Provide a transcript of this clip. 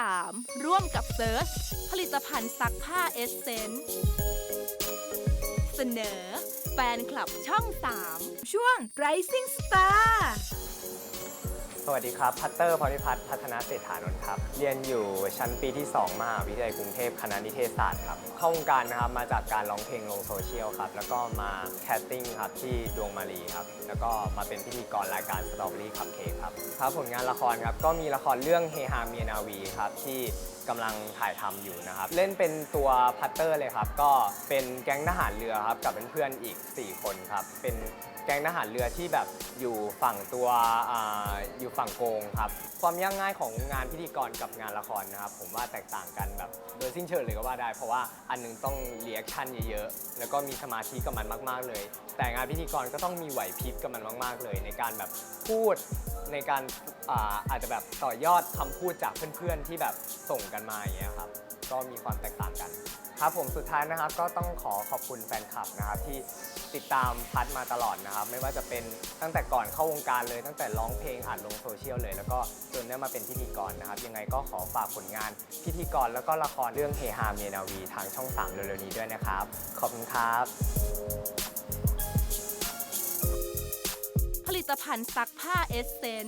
3 ร่วมกับเซิร์ชผลิตภัณฑ์ซักผ้าเอสเซนส์เสนอ แฟนคลับช่อง 3 ช่วง Rising Star วัสดีครับ พัตเตอร์พริพัฒน์พัฒนาเศรษฐานนท์ครับ เรียนอยู่ชั้นปีที่ 2 มหาวิทยาลัยกรุงเทพคณะนิเทศศาสตร์ครับ เข้าวงการนะครับมาจากการร้องเพลงลงโซเชียลครับ แล้วก็มาแคสติ้งครับที่ดวงมารีครับ แล้วก็มาเป็นพิธีกรรายการสตรอเบอรี่คัพเค้กครับ ครับผลงานละครครับ ก็มีละครเรื่องเฮฮาเมียนาวีครับที่ กำลังถ่ายทำอยู่นะครับ เล่นเป็นตัวพัตเตอร์เลยครับ ก็เป็นแก๊งทหารเรือครับ กับเพื่อนๆอีก 4 คนครับ เป็นแก๊งทหารเรือที่แบบอยู่ฝั่งตัวออยู่ฝั่งโกงครับ ความยากง่ายของงานพิธีกรกับงานละครนะครับ ผมว่าแตกต่างกันแบบโดยสิ้นเชิงเลยก็ว่าได้ เพราะว่าอันหนึงต้องเรีแอคชั่นเยอะๆ แล้วก็มีสมาธิกับมันมาก ๆเลย แต่งานพิธีกรก็ต้องมีไหวพริบกับมันมาก ๆเลย ในการแบบพูดในการอาอาจจะแบบต่อยอดคำพูดจากเพื่อนๆที่แบบส่งกันมาอย่างเงี้ยครับก็มีความแตกต่างกัน ครับผมสุดท้ายนะครับก็ต้องขอขอบคุณแฟนคลับนะครับที่ติดตามพัดมาตลอดนะครับ ไม่ว่าจะเป็นตั้งแต่ก่อนเข้าวงการเลย ตั้งแต่ร้องเพลงอัดลงโซเชียลเลย แล้วก็จนได้มาเป็นพิธีกรนะครับ ยังไงก็ขอฝากผลงานพิธีกรแล้วก็ละครเรื่องเฮฮาเมียนาวีทางช่อง 3 เร็วๆนี้ด้วยนะครับ ขอบคุณครับผลิตภัณฑ์ซักผ้าเอสเซน